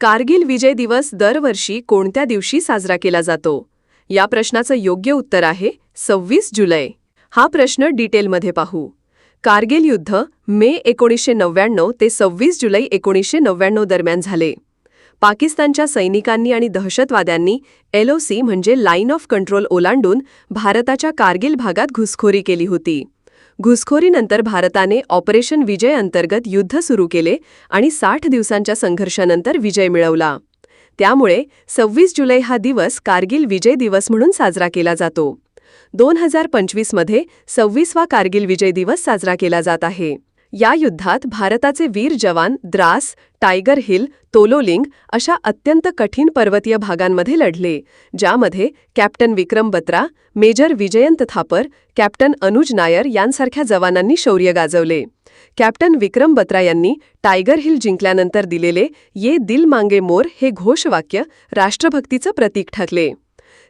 कारगिल विजय दिवस दरवर्षी कोणत्या दिवशी साजरा केला जातो? या प्रश्नाचं योग्य उत्तर आहे सव्वीस जुलै. हा प्रश्न डिटेलमध्ये पाहू. कारगिल युद्ध मे एकोणीसशे नव्याण्णव ते सव्वीस जुलै एकोणीसशे नव्याण्णव दरम्यान झाले. पाकिस्तानच्या सैनिकांनी आणि दहशतवाद्यांनी एलओसी म्हणजे लाईन ऑफ कंट्रोल ओलांडून भारताच्या कारगिल भागात घुसखोरी केली होती. घुसखोरीनंतर भारताने ऑपरेशन विजय अंतर्गत युद्ध सुरू केले आणि साठ दिवसांच्या संघर्षानंतर विजय मिळवला. त्यामुळे सव्वीस जुलै हा दिवस कारगिल विजय दिवस म्हणून साजरा केला जातो. दोन हजार पंचवीसमध्ये सव्वीसवा कारगिल विजय दिवस साजरा केला जात आहे. या युद्धात भारताचे वीर जवान द्रास टायगर हिल तोलोलिंग अशा अत्यंत कठीण पर्वतीय भागांमध्ये लढले ज्यामध्ये captain Vikram Batra major Vijayant Thapar captain Anuj Nayyar यांसारख्या जवानांनी शौर्य गाजवले. कॅप्टन विक्रम बत्रा यांनी टायगर हिल जिंकल्यानंतर दिलेले ये दिल मांगे मोर हे घोषवाक्य राष्ट्रभक्तीचं प्रतीक ठरले.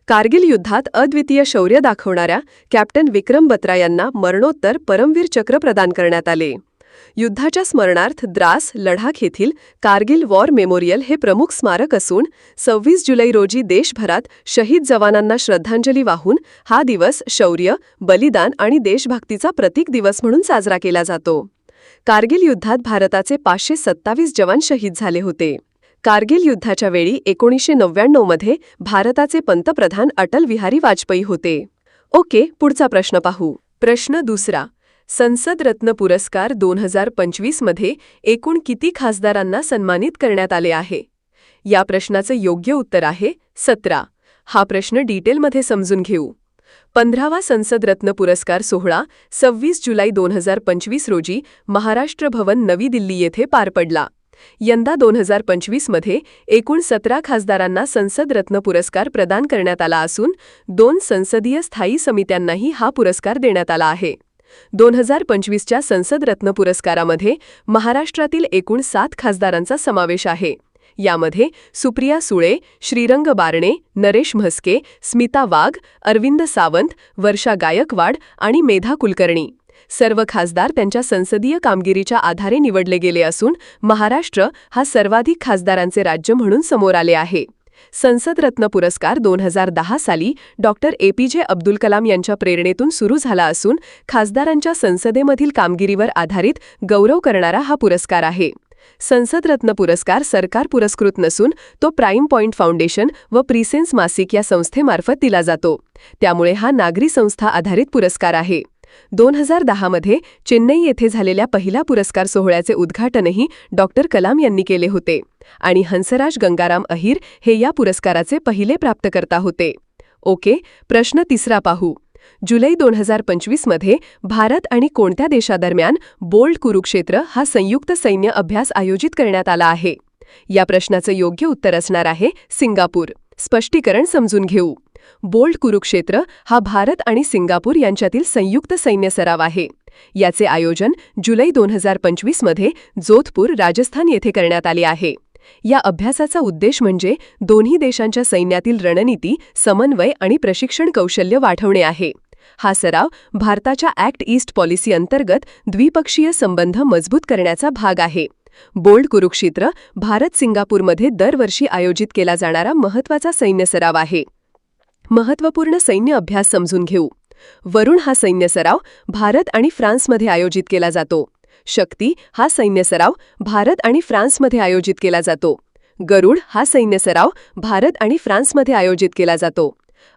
कारगिल युद्धात अद्वितीय शौर्य दाखवणाऱ्या कॅप्टन विक्रम बत्रा यांना मरणोत्तर परमवीर चक्र प्रदान करण्यात आले. युद्धाच्या स्मरणार्थ द्रास लडाख येथील कारगिल वॉर मेमोरियल हे प्रमुख स्मारक असून सव्वीस जुलै रोजी देशभरात शहीद जवानांना श्रद्धांजली वाहून हा दिवस शौर्य बलिदान आणि देशभक्तीचा प्रतीक दिवस म्हणून साजरा केला जातो. कारगिल युद्धात भारताचे पाचशे सत्तावीस जवान शहीद झाले होते. कारगिल युद्धाच्या वेळी एकोणीसशे नव्याण्णवमध्ये भारताचे पंतप्रधान अटल विहारी वाजपेयी होते. ओके पुढचा प्रश्न पाहू. प्रश्न दुसरा. संसद रत्न पुरस्कार दोन हजार पंचवीसमध्ये एकूण किती खासदारांना सन्मानित करण्यात आले आहे? या प्रश्नाचं योग्य उत्तर आहे सतरा. हा प्रश्न डिटेलमध्ये समजून घेऊ. पंधरावा संसद रत्न पुरस्कार सोहळा सव्वीस जुलै दोन हजार पंचवीस रोजी महाराष्ट्र भवन नवी दिल्ली येथे पार पडला. यंदा दोन हजार पंचवीसमध्ये एकूण सतरा खासदारांना संसद रत्न पुरस्कार प्रदान करण्यात आला असून दोन संसदीय स्थायी समित्यांनाही हा पुरस्कार देण्यात आला आहे. दोन हजार पंचवीसच्या संसद रत्न पुरस्कारामध्ये महाराष्ट्रातील एकूण सात खासदारांचा समावेश आहे. यामध्ये सुप्रिया सुळे श्रीरंग बारणे नरेश म्हस्के स्मिता वाघ अरविंद सावंत वर्षा गायकवाड आणि मेधा कुलकर्णी. सर्व खासदार त्यांच्या संसदीय कामगिरीच्या आधारे निवडले गेले असून महाराष्ट्र हा सर्वाधिक खासदारांचे राज्य म्हणून समोर आले आहे. संसद रत्न पुरस्कार दोन हजार दहा साली डॉक्टर जे अब्दुल कलाम यांच्या प्रेरणेतून सुरू झाला असून खासदारांच्या संसदेमधील कामगिरीवर आधारित गौरव करणारा हा पुरस्कार आहे. संसद रत्न पुरस्कार सरकार पुरस्कृत नसून तो प्राईम पॉइंट फाउंडेशन व प्रिसेन्स मासिक या संस्थेमार्फत दिला जातो. त्यामुळे हा नागरी संस्था आधारित पुरस्कार आहे. दोन हजार दहामध्ये चेन्नई येथे झालेल्या पहिल्या पुरस्कार सोहळ्याचे उद्घाटनही डॉक्टर कलाम यांनी केले होते आणि हंसराज गंगाराम अहिर हे या पुरस्काराचे पहिले प्राप्तकर्ता होते. ओके प्रश्न तिसरा पाहू. जुलै दोन हजार पंचवीसमध्ये भारत आणि कोणत्या देशादरम्यान बोल्ड कुरुक्षेत्र हा संयुक्त सैन्य अभ्यास आयोजित करण्यात आला आहे? या प्रश्नाचं योग्य उत्तर असणार आहे सिंगापूर. स्पष्टीकरण समजून घेऊ. बोल्ड कुरुक्षेत्र हा भारत आणि सिंगापूर यांच्यातील संयुक्त सैन्य सराव आहे. याचे आयोजन जुलै दोन हजार पंचवीसमध्ये जोधपूर राजस्थान येथे करण्यात आले आहे. या अभ्यासाचा उद्देश म्हणजे दोन्ही देशांच्या सैन्यातील रणनीती समन्वय आणि प्रशिक्षण कौशल्य वाढवणे आहे. हा सराव भारताच्या ॲक्ट ईस्ट पॉलिसी अंतर्गत द्विपक्षीय संबंध मजबूत करण्याचा भाग आहे. बोल्ड कुरुक्षेत्र भारत सिंगापूरमध्ये दरवर्षी आयोजित केला जाणारा महत्त्वाचा सैन्य सराव आहे. महत्त्वपूर्ण सैन्य अभ्यास समजून घेऊ. वरुण हा सैन्य सराव भारत आणि फ्रान्समध्ये आयोजित केला जातो. शक्ती हा सैन्य सराव भारत आणि फ्रान्समध्ये आयोजित केला जातो. गरुड हा सैन्य सराव भारत आणि फ्रान्समध्ये आयोजित केला जातो.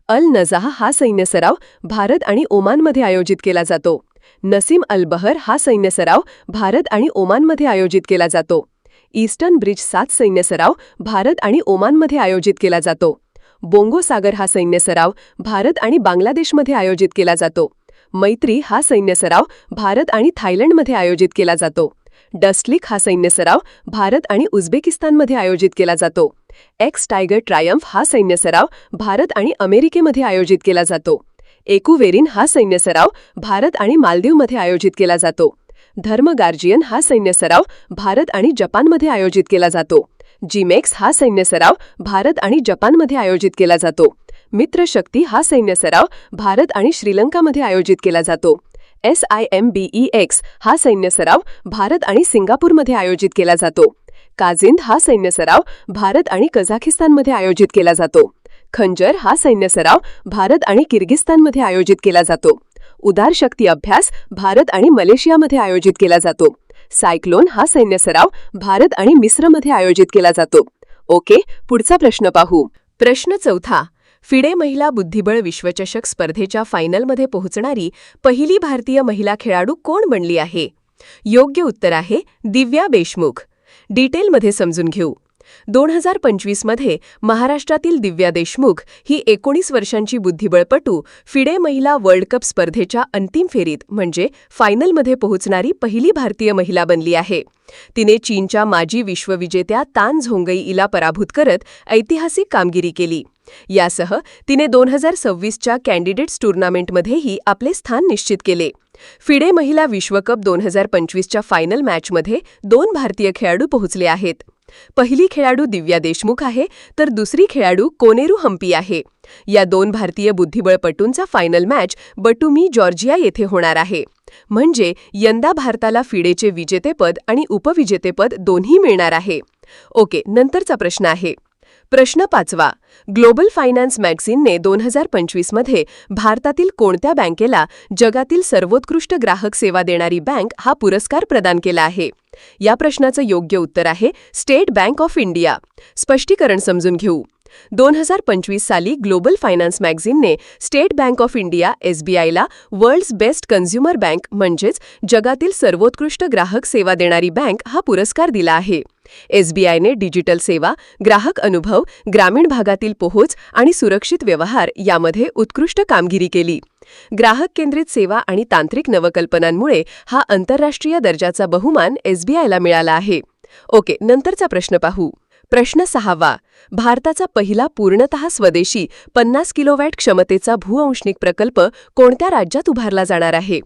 अल नजाह हा सैन्य सराव भारत आणि ओमानमध्ये आयोजित केला जातो. नसीम अल बहर हा सैन्य सराव भारत आणि ओमानमध्ये आयोजित केला जातो. ईस्टर्न ब्रिज सात सैन्य सराव भारत आणि ओमानमध्ये आयोजित केला जातो. बोंगो सागर हा सैन्य सराव भारत आणि बांगलादेशमध्ये आयोजित केला जातो. मैत्री हा सैन्य सराव भारत आणि थायलंडमध्ये आयोजित केला जातो. डस्टलिक हा सैन्य सराव भारत आणि उझबेकिस्तानमध्ये आयोजित केला जातो. एक्स टायगर ट्रायम्फ हा सैन्य सराव भारत आणि अमेरिकेमध्ये आयोजित केला जातो. एकुवेरिन हा सैन्य सराव भारत आणि मालदीवमध्ये आयोजित केला जातो. धर्म गार्जियन हा सैन्य सराव भारत आणि जपानमध्ये आयोजित केला जातो. जिमेक्स हा सैन्य सराव भारत आणि जपानमध्ये आयोजित केला जातो. मित्र शक्ती हा सैन्य सराव भारत आणि श्रीलंकामध्ये आयोजित केला जातो. S I M B E X हा सैन्य सराव भारत आणि सिंगापूरमध्ये आयोजित केला जातो. काझिंद हा सैन्य सराव भारत आणि कझाकिस्तानमध्ये आयोजित केला जातो. खंजर हा सैन्य सराव भारत आणि किर्गिस्तानमध्ये आयोजित केला जातो. उदार शक्ती अभ्यास भारत आणि मलेशियामध्ये आयोजित केला जातो. सायक्लोन हा सैन्य सराव भारत आणि मिस्रमध्ये आयोजित केला जातो. ओके पुढचा प्रश्न पाहू. प्रश्न चौथा. फिडे महिला बुद्धिबळ विश्वचषक स्पर्धेच्या फायनलमध्ये पोहोचणारी पहिली भारतीय महिला खेळाडू कोण बनली आहे? योग्य उत्तर आहे दिव्या देशमुख. डिटेलमध्ये समजून घेऊ. दोन हजार पंचवीसमध्ये महाराष्ट्रातील दिव्या देशमुख ही एकोणीस वर्षांची बुद्धिबळपटू फिडे महिला वर्ल्ड कप स्पर्धेच्या अंतिम फेरीत म्हणजे फायनलमध्ये पोहोचणारी पहिली भारतीय महिला बनली आहे. तिने चीनच्या माजी विश्वविजेत्या तान झोंगईला पराभूत करत ऐतिहासिक कामगिरी केली. यासह तिने दोन हजार सव्वीसच्या कॅन्डिडेट्स टुर्नामेंटमध्येही आपले स्थान निश्चित केले. फिडे महिला विश्वकप दोन हजार पंचवीसच्या फायनल मॅचमध्ये दोन भारतीय खेळाडू पोहोचले आहेत. पहिली खेळाडू दिव्या देशमुख आहे तर दुसरी खेळाडू कोनेरू हम्पी आहे. या दोन भारतीय बुद्धिबळपटूंचा फायनल मॅच बटुमी जॉर्जिया येथे होणार आहे. म्हणजे यंदा भारताला फिडेचे विजेतेपद आणि उपविजेतेपद दोन्ही मिळणार आहे. ओके नंतरचा प्रश्न आहे. प्रश्न पाचवा. ग्लोबल फायनान्स मॅगझिनने दोन हजार पंचवीसमध्ये भारतातील कोणत्या बँकेला जगातील सर्वोत्कृष्ट ग्राहक सेवा देणारी बँक हा पुरस्कार प्रदान केला आहे? या प्रश्नाचं योग्य उत्तर आहे स्टेट बँक ऑफ इंडिया. स्पष्टीकरण समजून घेऊ. दोन हजार पंचवीस साली ग्लोबल फायनान्स मॅगझिनने स्टेट बँक ऑफ इंडिया एसबीआयला वर्ल्ड्स बेस्ट कन्झ्युमर बँक म्हणजेच जगातील सर्वोत्कृष्ट ग्राहक सेवा देणारी बँक हा पुरस्कार दिला आहे. एसबीआयने डिजिटल सेवा ग्राहक अनुभव ग्रामीण भागातील पोहोच आणि सुरक्षित व्यवहार यामध्ये उत्कृष्ट कामगिरी केली. ग्राहक केंद्रित सेवा आणि तांत्रिक नवकल्पनांमुळे हा आंतरराष्ट्रीय दर्जाचा बहुमान एसबीआयला मिळाला आहे. ओके नंतरचा प्रश्न पाहू. प्रश्न सहावा. भारताचा पहिला पूर्णतः स्वदेशी पन्नास किलोवॅट क्षमतेचा भूअंशनिक प्रकल्प कोणत्या राज्यात उभारला जाणार आहे?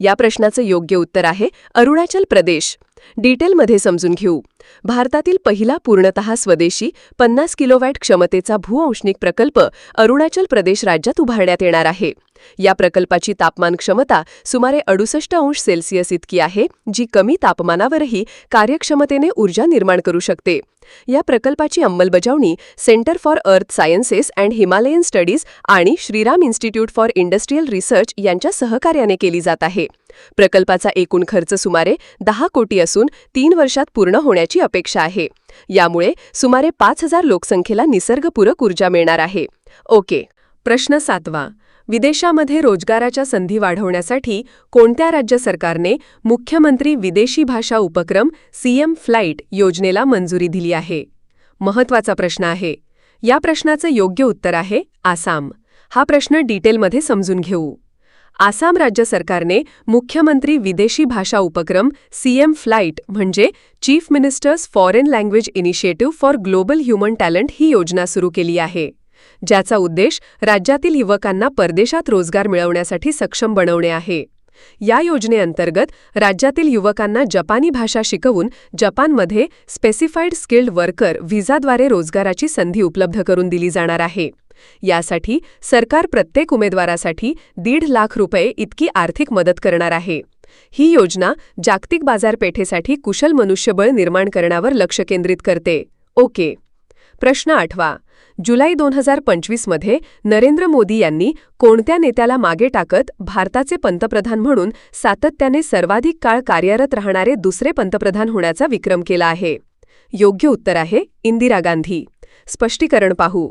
या प्रश्नाचं योग्य उत्तर आहे अरुणाचल प्रदेश. डिटेलमध्ये समजून घेऊ. भारतातील पहिला पूर्णतः स्वदेशी पन्नास किलोवॅट क्षमतेचा भूऔष्णिक प्रकल्प अरुणाचल प्रदेश राज्यात उभारण्यात येणार आहे. या प्रकल्पाची तापमान क्षमता सुमारे अडुसष्ट अंश सेल्सिअस इतकी आहे जी कमी तापमानावरही कार्यक्षमतेने ऊर्जा निर्माण करू शकते. या प्रकल्पाची अंमलबजावणी Centre for Earth Sciences and Himalayan studies आणि Shriram institute for industrial research यांच्या सहकार्याने केली जात आहे. प्रकल्पाचा एकूण खर्च सुमारे दहा कोटी असून तीन वर्षात पूर्ण होण्याची अपेक्षा आहे. यामुळे सुमारे पाच हजार लोकसंख्येला निसर्गपूरक ऊर्जा मिळणार आहे. ओके. प्रश्न सातवा. विदेशामध्ये रोजगाराच्या संधी वाढवण्यासाठी कोणत्या राज्य सरकारने मुख्यमंत्री विदेशी भाषा उपक्रम सीएम फ्लाईट योजनेला मंजुरी दिली आहे? महत्त्वाचा प्रश्न आहे. या प्रश्नाचं योग्य उत्तर आहे आसाम. हा प्रश्न डिटेलमध्ये समजून घेऊ. आसाम राज्य सरकारने मुख्यमंत्री विदेशी भाषा उपक्रम सीएम फ्लाईट म्हणजे chief ministers foreign language initiative for global human talent ही योजना सुरू केली आहे ज्याचा उद्देश राज्यातील युवकांना परदेशात रोजगार मिळवण्यासाठी सक्षम बनवणे आहे. या योजनेअंतर्गत राज्यातील युवकांना जपानी भाषा शिकवून जपानमध्ये स्पेसिफाईड स्किल्ड वर्कर व्हिसाद्वारे रोजगाराची संधी उपलब्ध करून दिली जाणार आहे. यासाठी सरकार प्रत्येक उमेदवारासाठी दीड लाख रुपये इतकी आर्थिक मदत करणार आहे. ही योजना जागतिक बाजारपेठेसाठी कुशल मनुष्यबळ निर्माण करण्यावर लक्ष केंद्रित करते. ओके. प्रश्न आठवा. जुलै दोन हजार पंचवीसमध्ये नरेंद्र मोदी यांनी कोणत्या नेत्याला मागे टाकत भारताचे पंतप्रधान म्हणून सातत्याने सर्वाधिक काळ कार्यरत राहणारे दुसरे पंतप्रधान होण्याचा विक्रम केला आहे? योग्य उत्तर आहे इंदिरा गांधी. स्पष्टीकरण पाहू.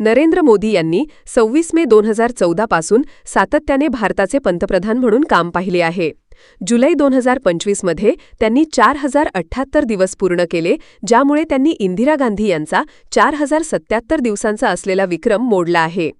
नरेंद्र मोदी यांनी सव्वीस मे दोन हजार चौदा पासून सातत्याने भारताचे पंतप्रधान म्हणून काम पाहिले आहे. जुलै दोन हजार पंचवीसमध्ये त्यांनी चार हजार अठ्ठ्याहत्तर दिवस पूर्ण केले ज्यामुळे त्यांनी इंदिरा गांधी यांचा चार हजार सत्याहत्तर दिवसांचा असलेला विक्रम मोडला आहे.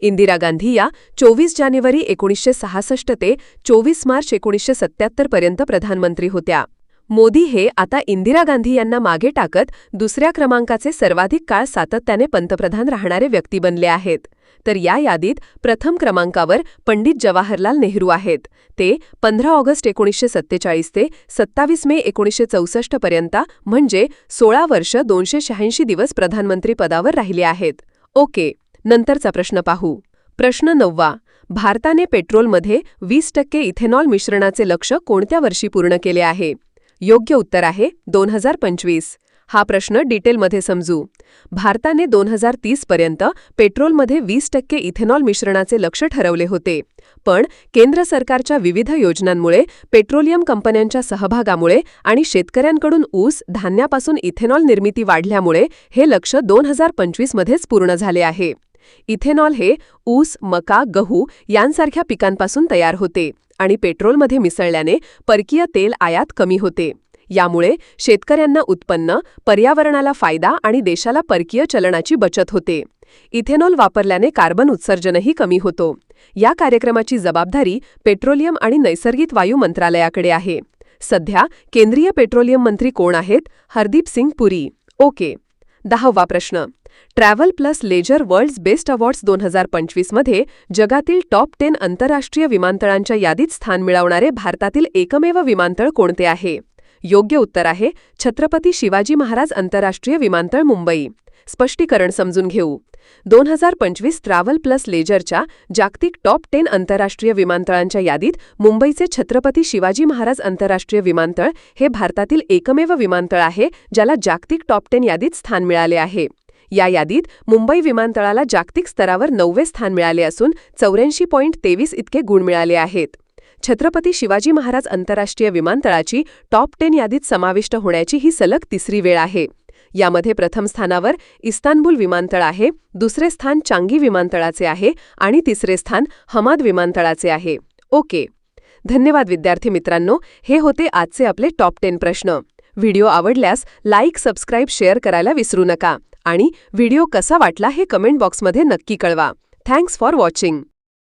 इंदिरा गांधी या चोवीस जानेवारी एकोणीसशे सहासष्ट ते चोवीस मार्च एकोणीसशे सत्त्याहत्तर पर्यंत प्रधानमंत्री होत्या. मोदी हे आता इंदिरा गांधी यांना मागे टाकत दुसऱ्या क्रमांकाचे सर्वाधिक काळ सातत्याने पंतप्रधान राहणारे व्यक्ती बनले आहेत. तर या यादीत प्रथम क्रमांकावर पंडित जवाहरलाल नेहरू आहेत. ते पंधरा ऑगस्ट एकोणीसशे सत्तेचाळीस ते सत्तावीस मे एकोणीसशे चौसष्ट पर्यंत म्हणजे सोळा वर्ष दोनशे शहाऐंशी दिवस प्रधानमंत्री पदावर राहिले आहेत. ओके नंतरचा प्रश्न पाहू. प्रश्न नववा भारताने पेट्रोलमध्ये वीस टक्के इथेनॉल मिश्रणाचे लक्ष कोणत्या वर्षी पूर्ण केले आहे? योग्य उत्तर आहे दोन हजार पंचवीस. हा प्रश्न डिटेलमध्ये समजू. भारताने दोन हजार तीस पर्यंत पेट्रोलमध्ये वीस टक्के इथेनॉल मिश्रणाचे लक्ष ठरवले होते. पण केंद्र सरकारच्या विविध योजनांमुळे पेट्रोलियम कंपन्यांच्या सहभागामुळे आणि शेतकऱ्यांकडून ऊस धान्यापासून इथेनॉल निर्मिती वाढल्यामुळे हे लक्ष दोन हजार पंचवीसमध्येच पूर्ण झाले आहे. इथेनॉल हे ऊस मका गहू यांसारख्या पिकांपासून तयार होते. आणि पेट्रोलमध्ये मिसळल्याने परकीय तेल आयात कमी होते. यामुळे शेतकऱ्यांना उत्पन्न पर्यावरणाला फायदा आणि देशाला परकीय चलनाची बचत होते. इथेनॉल वापरल्याने कार्बन उत्सर्जनही कमी होतो. या कार्यक्रमाची जबाबदारी पेट्रोलियम आणि नैसर्गिक वायू मंत्रालयाकडे आहे. सध्या केंद्रीय पेट्रोलियम मंत्री कोण आहेत? हरदीप सिंग पुरी. ओके. दहावा प्रश्न. Travel plus leisure world's best awards दोन हजार पंचवीसमध्ये जगातील टॉप टेन आंतरराष्ट्रीय विमानतळांच्या यादीत स्थान मिळवणारे भारतातील एकमेव विमानतळ कोणते आहे? योग्य उत्तर आहे छत्रपती शिवाजी महाराज आंतरराष्ट्रीय विमानतळ मुंबई. स्पष्टीकरण समजून घेऊ. दोन हजार पंचवीस ट्रॅव्हल प्लस लेजरच्या जागतिक टॉप टेन आंतरराष्ट्रीय विमानतळांच्या यादीत मुंबईचे छत्रपती शिवाजी महाराज आंतरराष्ट्रीय विमानतळ हे भारतातील एकमेव विमानतळ आहे ज्याला जागतिक टॉप टेन यादीत स्थान मिळाले आहे. या यादीत मुंबई विमानतळाला जागतिक स्तरावर नववे स्थान मिळाले असून चौऱ्याऐंशी पॉईंट तेवीस इतके गुण मिळाले आहेत. छत्रपती शिवाजी महाराज आंतरराष्ट्रीय विमानतळाची टॉप टेन यादीत समाविष्ट होण्याची ही सलग तिसरी वेळ आहे. यामध्ये प्रथम स्थानावर इस्तानबुल विमानतळ आहे दुसरे स्थान चांगी विमानतळाचे आहे आणि तिसरे स्थान हमाद विमानतळाचे आहे. ओके. धन्यवाद विद्यार्थी मित्रांनो हे होते आजचे आपले टॉप टेन प्रश्न. व्हिडिओ आवडल्यास लाईक सबस्क्राईब शेअर करायला विसरू नका आणि व्हिडिओ कसा वाटला हे कमेंट बॉक्समध्ये नक्की कळवा. Thanks for watching.